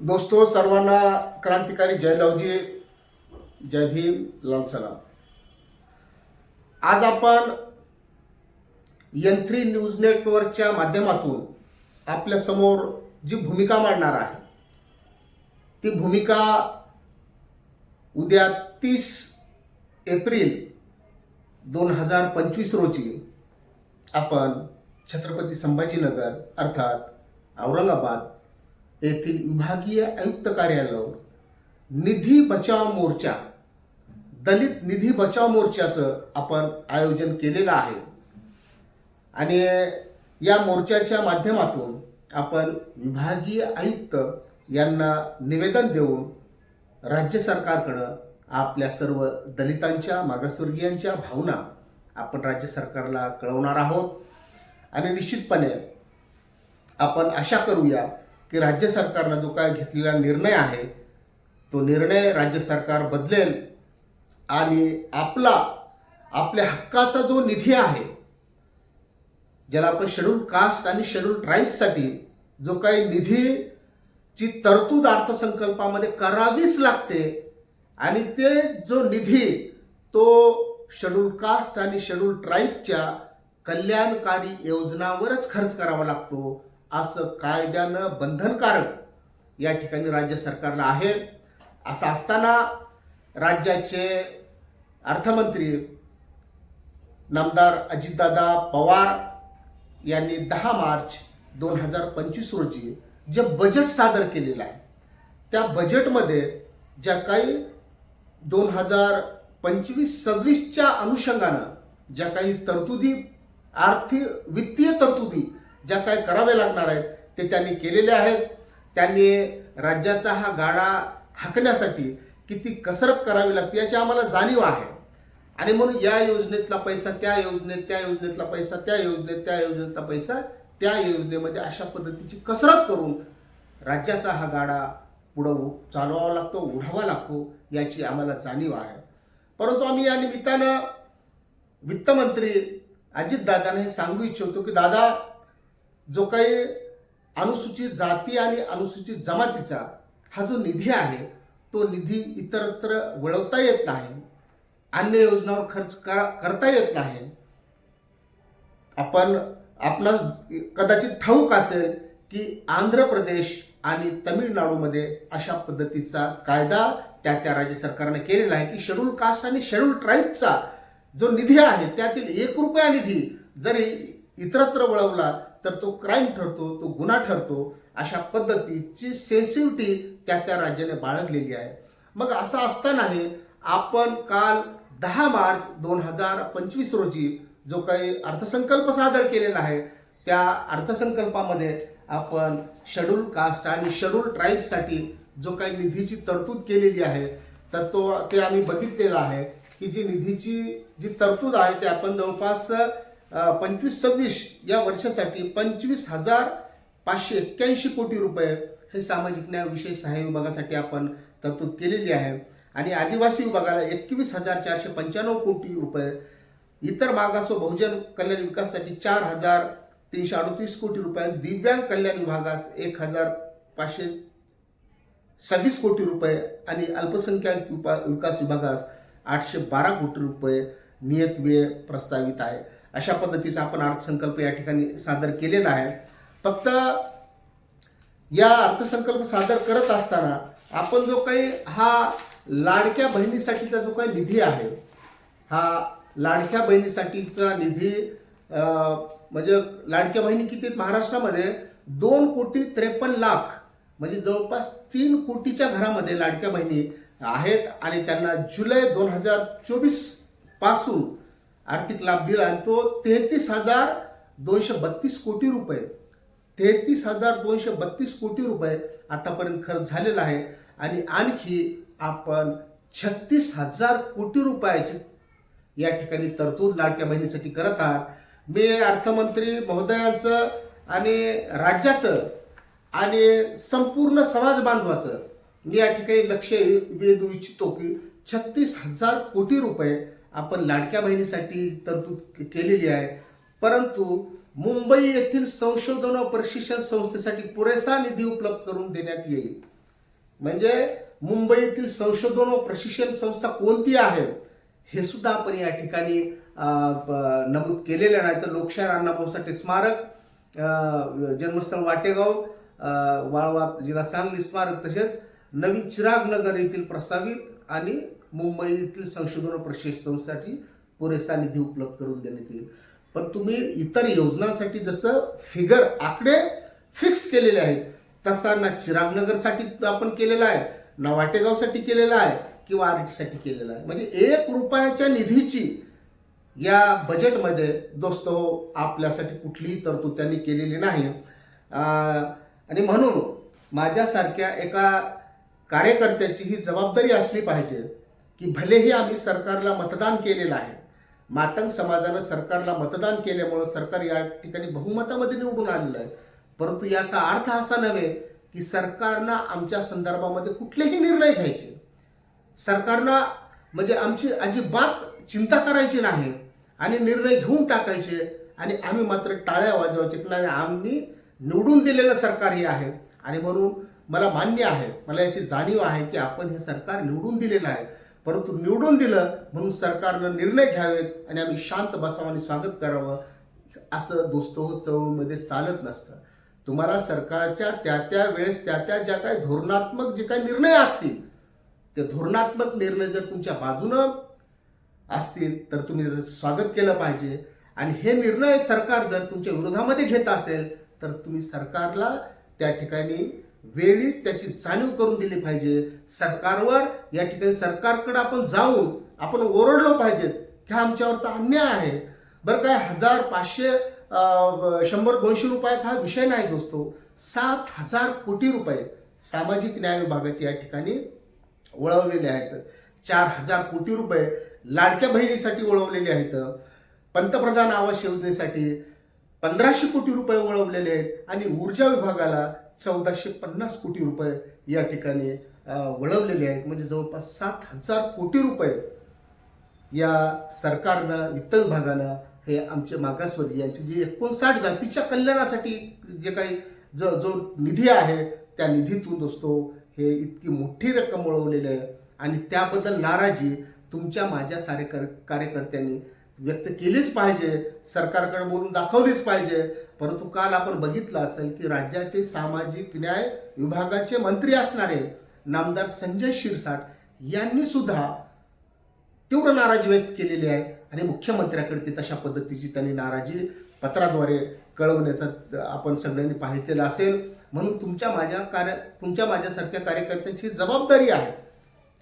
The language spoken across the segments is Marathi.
दोस्तो सर्वांना क्रांतिकारी जय लवजी जय भीम लाल सलाम. आज आपण एन थ्री न्यूज नेटवर्कच्या माध्यमातून आपल्यासमोर जी भूमिका मांडणार आहे ती भूमिका उद्या तीस एप्रिल दोन हजार पंचवीस रोजी आपण छत्रपती संभाजीनगर अर्थात औरंगाबाद येथील विभागीय आयुक्त कार्यालयावर निधी बचाव मोर्चा दलित निधी बचाव मोर्चाचं आपण आयोजन केलेलं आहे. आणि या मोर्चाच्या माध्यमातून आपण विभागीय आयुक्त यांना निवेदन देऊन राज्य सरकारकडं आपल्या सर्व दलितांच्या मागासवर्गीयांच्या भावना आपण राज्य सरकारला कळवणार आहोत. आणि निश्चितपणे आपण आशा करूया की राज्य सरकारनं जो काय घेतलेला निर्णय आहे तो निर्णय राज्य सरकार बदलेल आणि आपला आपल्या हक्काचा जो निधी आहे ज्याला आपण शेड्यूल कास्ट आणि शेड्यूल ट्राईबसाठी जो काही निधीची तरतूद अर्थसंकल्पामध्ये करावीच लागते आणि ते जो निधी तो शेड्यूल कास्ट आणि शेड्यूल ट्राईबच्या कल्याणकारी योजनावरच खर्च करावा लागतो असं कायद्यानं बंधनकारक या ठिकाणी राज्य सरकारला आहे. असं असताना राज्याचे अर्थमंत्री नामदार अजितदादा पवार यांनी दहा मार्च दोन हजार पंचवीस रोजी जे बजेट सादर केलेलं आहे त्या बजेटमध्ये ज्या काही दोन हजार पंचवीस सव्वीसच्या अनुषंगानं ज्या काही तरतुदी आर्थिक वित्तीय तरतुदी ज्या काय कराव्या लागणार आहेत ते त्यांनी केलेले आहेत. त्यांनी राज्याचा हा गाडा हाकण्यासाठी किती कसरत करावी लागते याची आम्हाला जाणीव आहे. आणि म्हणून या योजनेतला पैसा त्या योजनेत त्या योजनेतला पैसा त्या योजनेत त्या योजनेतला पैसा त्या योजनेमध्ये अशा पद्धतीची कसरत करून राज्याचा हा गाडा पुढं चालवावा लागतो उढावा लागतो याची आम्हाला जाणीव आहे. परंतु आम्ही या निमित्तानं वित्तमंत्री अजितदादांना हे सांगू इच्छितो की दादा जो काही अनुसूचित जाती आणि अनुसूचित जमातीचा हा जो निधी आहे तो निधी इतरत्र वळवता येत नाही अन्य योजनावर खर्च का करता येत नाही. आपण आपणास कदाचित ठाऊक असेल की आंध्र प्रदेश आणि तमिळनाडूमध्ये अशा पद्धतीचा कायदा त्या त्या राज्य सरकारने केलेला आहे की शेड्यूल कास्ट आणि शेड्यूल ट्राईबचा जो निधी आहे त्यातील एक रुपया निधी जरी इतरत्र वळवला तर तो क्राईम ठरतो तो गुन्हा ठरतो अशा पद्धतीची सेन्सिटिव्हिटी त्या त्या राज्याने बाळगलेली आहे. मग असं असतानाही आपण काल दहा मार्च दोन हजार पंचवीस रोजी जो काही अर्थसंकल्प सादर केलेला आहे त्या अर्थसंकल्पामध्ये आपण शेड्यूल कास्ट आणि शेड्यूल ट्राईबसाठी जो काही निधीची तरतूद केलेली आहे तर तो ते आम्ही बघितलेला आहे की जी निधीची जी तरतूद आहे ते आपण जवळपास पंचवीस सव्वीस या वर्षासाठी पंचवीस हजार पाचशे एक्क्याऐंशी कोटी रुपये हे सामाजिक न्याय विशेष सहाय्य विभागासाठी आपण तरतूद केलेली आहे. आणि आदिवासी विभागाला एकवीस हजार चारशे पंच्याण्णव कोटी रुपये इतर मागास व बहुजन कल्याण विकासासाठी चार हजार तीनशे अडतीस कोटी रुपये दिव्यांग कल्याण विभागास एक हजार पाचशे सव्वीस कोटी रुपये आणि अल्पसंख्याक विकास विभागास आठशे बारा कोटी रुपये नियत व्यय प्रस्तावित आहे. अशा पद्धतीचा आपण अर्थसंकल्प या ठिकाणी सादर केलेला आहे. फक्त या अर्थसंकल्प सादर करत असताना आपण जो काही हा लाडक्या बहिणीसाठीचा जो काही निधी आहे हा लाडक्या बहिणीसाठीचा निधी म्हणजे लाडक्या बहिणी किती महाराष्ट्रामध्ये? दोन कोटी त्रेपन्न लाख म्हणजे जवळपास तीन कोटीच्या घरामध्ये लाडक्या बहिणी आहेत आणि त्यांना जुलै दोन हजार चोवीसपासून आर्थिक लाभ दिला आणि तो तेहतीस हजार दोनशे बत्तीस कोटी रुपये. तेहतीस हजार दोनशे बत्तीस कोटी रुपये आतापर्यंत खर्च झालेला आहे. आणि आणखी आपण छत्तीस हजार कोटी रुपयाची या ठिकाणी तरतूद लाडक्या बहिणीसाठी करत आहात. मी अर्थमंत्री महोदयांचं आणि राज्याचं आणि संपूर्ण समाज बांधवाचं मी या ठिकाणी लक्ष वेधू इच्छितो की छत्तीस हजार कोटी रुपये आपण लाडक्या बहिणीसाठी तरतूद केलेली आहे. परंतु मुंबई येथील संशोधन व प्रशिक्षण संस्थेसाठी पुरेसा निधी उपलब्ध करून देण्यात येईल. म्हणजे मुंबई येथील संशोधन व प्रशिक्षण संस्था कोणती आहे हे सुद्धा आपण या ठिकाणी नमूद केलेलं नाही तर लोकशाहीर अण्णाभाऊ साठे स्मारक जन्मस्थळ वाटेगाव वाळवा जिल्हा सांगली स्मारक तसेच नवीन चिराग नगर येथील प्रस्तावित आणि मुंबईतील संशोधन व पुरेसा निधी उपलब्ध करून देण्यात येईल. पण तुम्ही इतर योजनांसाठी जसं फिगर आकडे फिक्स केलेले आहेत तसा ना चिरागनगरसाठी आपण केलेला आहे ना वाटेगावसाठी केलेला आहे किंवा आर केलेला आहे. म्हणजे एक रुपयाच्या निधीची या बजेटमध्ये दोस्त हो आपल्यासाठी कुठलीही तरतूद त्यांनी केलेली नाही. आणि म्हणून माझ्यासारख्या एका कार्यकर्त्याची ही जबाबदारी असली पाहिजे. की भलेही आम्ही सरकारला मतदान केलेलं आहे मातंग समाजानं सरकारला मतदान केल्यामुळं सरकार या ठिकाणी बहुमतामध्ये निवडून आलेलं आहे. परंतु याचा अर्थ असा नव्हे की सरकारनं आमच्या संदर्भामध्ये कुठलेही निर्णय घ्यायचे. सरकारनं म्हणजे आमची अजिबात चिंता करायची नाही आणि निर्णय घेऊन टाकायचे आणि आम्ही मात्र टाळ्या वाजवायचे की नाही आम्ही निवडून दिलेलं सरकार हे आहे. आणि म्हणून मला मान्य आहे मला याची जाणीव आहे की आपण हे सरकार निवडून दिलेलं आहे. परंतु निवडून दिलं म्हणून सरकारनं निर्णय घ्यावेत आणि आम्ही शांत बसावं आणि स्वागत करावं असं दोस्त चळवळीमध्ये चालत नसतं. तुम्हाला सरकारच्या त्या त्या वेळेस त्या त्या ज्या काही धोरणात्मक जे काही निर्णय असतील ते धोरणात्मक निर्णय जर तुमच्या बाजूनं असतील तर तुम्ही स्वागत केलं पाहिजे. आणि हे निर्णय सरकार जर तुमच्या विरोधामध्ये घेत असेल तर तुम्ही सरकारला त्या ठिकाणी वेळीच त्याची जाणीव करून दिली पाहिजे. सरकारवर या ठिकाणी सरकारकडे आपण जाऊन आपण ओरडलो पाहिजेत की हा आमच्यावरचा अन्याय आहे. बरं काय हजार पाचशे शंभर दोनशे रुपयात हा विषय नाही दोस्तो. सात हजार कोटी रुपये सामाजिक न्याय विभागाचे या ठिकाणी वळवलेले आहेत. चार हजार कोटी रुपये लाडक्या बहिणीसाठी वळवलेले आहेत. पंतप्रधान आवास योजनेसाठी पंधराशे कोटी रुपये वळवलेले आहेत आणि ऊर्जा विभागाला चौदाशे पन्नास कोटी रुपये या ठिकाणी वळवलेले आहेत. म्हणजे जवळपास सात हजार कोटी रुपये या सरकारनं वित्त विभागानं हे आमचे मागासवर्गीयांचे जे एकोणसाठ जातीच्या कल्याणासाठी जे काही जो जो निधी आहे त्या निधीतून दोस्तो हे इतकी मोठी रक्कम वळवलेली आहे. आणि त्याबद्दल नाराजी तुमच्या माझ्या सारे कर कार्यकर्त्यांनी व्यक्त केलीच पाहिजे सरकारकडे बोलून दाखवलीच पाहिजे. परंतु काल आपण बघितलं असेल की राज्याचे सामाजिक न्याय विभागाचे मंत्री असणारे नामदार संजय शिरसाट यांनी सुद्धा तीव्र नाराजी व्यक्त केलेली आहे. आणि मुख्यमंत्र्याकडे ते तशा पद्धतीची त्यांनी नाराजी पत्राद्वारे कळवण्याचा आपण सगळ्यांनी पाहिलेलं असेल. म्हणून तुमच्या माझ्या कार्य तुमच्या माझ्यासारख्या कार्यकर्त्यांची जबाबदारी आहे.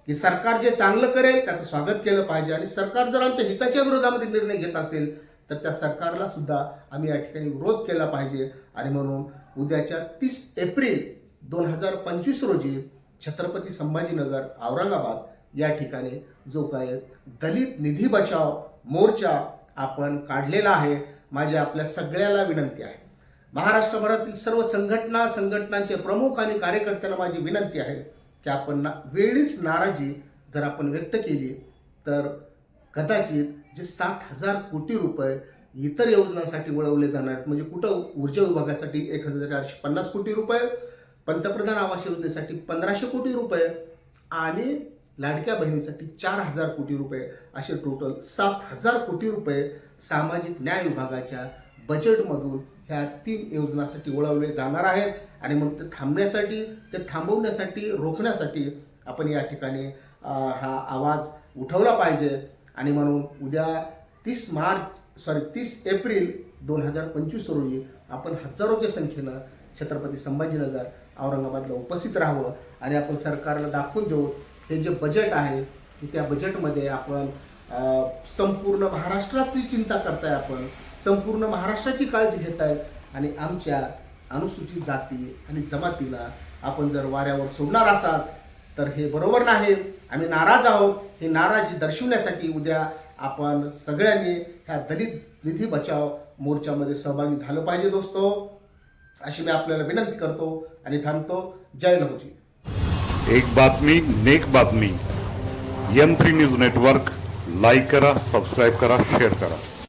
की सरकार जे चांगलं करेल त्याचं स्वागत केलं पाहिजे. आणि सरकार जर आमच्या हिताच्या विरोधामध्ये निर्णय घेत असेल तर त्या सरकारला सुद्धा आम्ही या ठिकाणी विरोध केला पाहिजे. आणि म्हणून उद्याच्या तीस एप्रिल दोन हजार पंचवीस रोजी छत्रपती संभाजीनगर औरंगाबाद या ठिकाणी जो काय दलित निधी बचाव मोर्चा आपण काढलेला आहे माझी आपल्या सगळ्याला विनंती आहे. महाराष्ट्रभरातील सर्व संघटना संघटनांचे प्रमुख आणि कार्यकर्त्यांना माझी विनंती आहे की आपण ना वेळीच नाराजी जर आपण व्यक्त केली तर कदाचित जे सात हजार कोटी रुपये इतर योजनांसाठी वळवले जाणार आहेत म्हणजे कुठं ऊर्जा विभागासाठी एक हजार चारशे पन्नास कोटी रुपये पंतप्रधान आवास योजनेसाठी पंधराशे कोटी रुपये आणि लाडक्या बहिणीसाठी चार हजार कोटी रुपये असे टोटल सात हजार कोटी रुपये सामाजिक न्याय विभागाच्या बजेटमधून ह्या तीन योजनासाठी वळवले जाणार आहेत. आणि मग ते थांबण्यासाठी ते थांबवण्यासाठी रोखण्यासाठी आपण या ठिकाणी हा आवाज उठवला पाहिजे. आणि म्हणून उद्या तीस मार्च सॉरी तीस एप्रिल दोन हजार पंचवीस रोजी आपण हजारोच्या संख्येनं छत्रपती संभाजीनगर औरंगाबादला उपस्थित राहावं. आणि आपण सरकारला दाखवून देऊ हे जे बजेट आहे की त्या बजेटमध्ये आपण संपूर्ण महाराष्ट्राची चिंता करताय आपण. संपूर्ण महाराष्ट्राची काळजी घेताय आणि आमच्या अनुसूचित जाती आणि जमातीला आपण जर वाऱ्यावर सोडणार असाल तर हे बरोबर नाही. आम्ही नाराज आहोत. हे नाराजी दर्शवण्यासाठी उद्या आपण सगळ्यांनी ह्या दलित निधी बचाव मोर्चामध्ये सहभागी झालं पाहिजे दोस्तो. अशी मी आपल्याला विनंती करतो आणि थांबतो. जय लहुजी. एक बातमी नेक बातमी. M three news network. Like करा सबस्क्राईब करा शेअर करा.